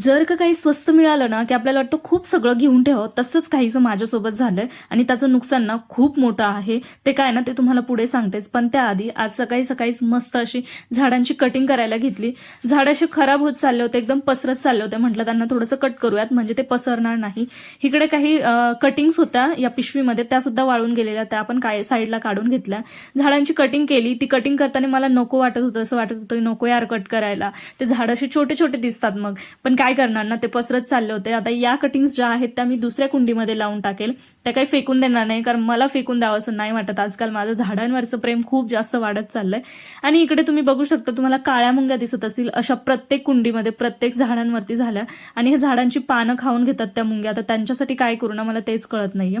जर का काही स्वस्त मिळालं ना की आपल्याला वाटतं खूप सगळं घेऊन ठेव तसंच काहीचं माझ्यासोबत झालंय आणि त्याचं नुकसान ना खूप मोठं आहे. ते काय ना ते तुम्हाला पुढे सांगतेच. पण त्याआधी आज सकाळी सकाळीच मस्त अशी झाडांची कटिंग करायला घेतली. झाड असे खराब होत चालले होते एकदम पसरत चालले होते. म्हटलं त्यांना थोडंसं कट करूयात म्हणजे ते पसरणार नाही. इकडे काही कटिंग्स होत्या या पिशवीमध्ये त्या सुद्धा वाळून गेलेल्या त्या आपण काय साईडला काढून घेतल्या. झाडांची कटिंग केली. ती कटिंग करताना मला नको वाटत होतं असं वाटत होतं की नको यार कट करायला. ते झाड असे छोटे छोटे दिसतात मग. पण काय काय करणार ना? ते पसरत चालले होते. आता या कटिंग्स ज्या आहेत त्या मी दुसऱ्या कुंडीमध्ये लावून टाकेल. त्या काही फेकून देणार नाही कारण मला फेकून द्यावं असं नाही वाटत. आजकाल माझं झाडांवरचं प्रेम खूप जास्त वाढत चाललंय. आणि इकडे तुम्ही बघू शकता तुम्हाला काळ्या मुंग्या दिसत असतील. अशा प्रत्येक कुंडीमध्ये प्रत्येक झाडांवरती झाल्या. आणि हे झाडांची पानं खाऊन घेतात त्या मुंग्या. आता त्यांच्यासाठी काय करू ना मला तेच कळत नाहीये.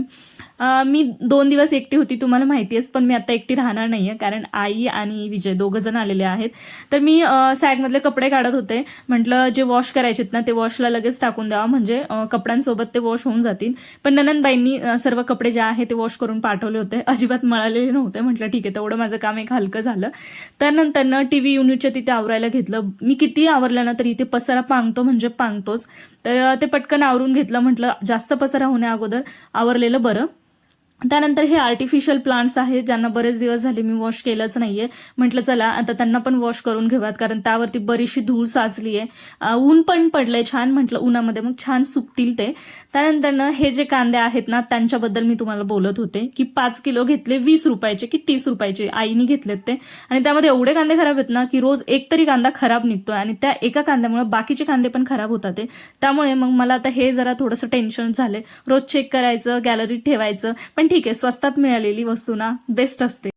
मी दोन दिवस एकटी होती तुम्हाला माहिती आहेच पण मी आता एकटी राहणार नाहीये कारण आई आणि विजय दोघं जण आलेले आहेत. तर मी सॅगमधले कपडे काढत होते. म्हटलं जे वॉश करायचेत ना ते वॉशला लगेच टाकून द्यावा. म्हणजे कपड्यांसोबत ते वॉश होऊन जातील. पण ननंदबाईंनी सर्व कपडे जे आहे ते वॉश करून पाठवले होते. अजिबात मळालेले नव्हते. म्हटलं ठीक आहे तेवढं माझं काम एक हलकं झालं. त्यानंतर टी व्ही युनिटच्या तिथे आवरायला घेतलं. मी किती आवरलं ना तरी इथे पसारा पांगतो म्हणजे पांगतोच. तर ते पटकन आवरून घेतलं. म्हटलं जास्त पसारा होण्या अगोदर आवरलेलं बरं. त्यानंतर हे आर्टिफिशियल प्लांट्स आहेत ज्यांना बरेच दिवस झाले मी वॉश केलंच नाहीये. म्हटलं चला आता त्यांना पण वॉश करून घेऊयात कारण त्यावरती बरीचशी धूळ साचली आहे ऊन पण पडलंय छान म्हटलं उन्हामध्ये. मग छान सुकतील ते. त्यानंतर हे जे कांदे आहेत ना त्यांच्याबद्दल मी तुम्हाला बोलत होते की पाच किलो घेतले वीस रुपयाचे की तीस रुपयाचे आईने घेतलेत ते. आणि त्यामध्ये एवढे कांदे खराब आहेत ना की रोज एक तरी कांदा खराब निघतोय आणि त्या एका कांद्यामुळे बाकीचे कांदे पण खराब होतात ते. त्यामुळे मग मला आता हे जरा थोडंसं टेन्शन झालंय. रोज चेक करायचं गॅलरीत ठेवायचं. पण ठीक आहे स्वस्तात मिळालेली वस्तू ना बेस्ट असते.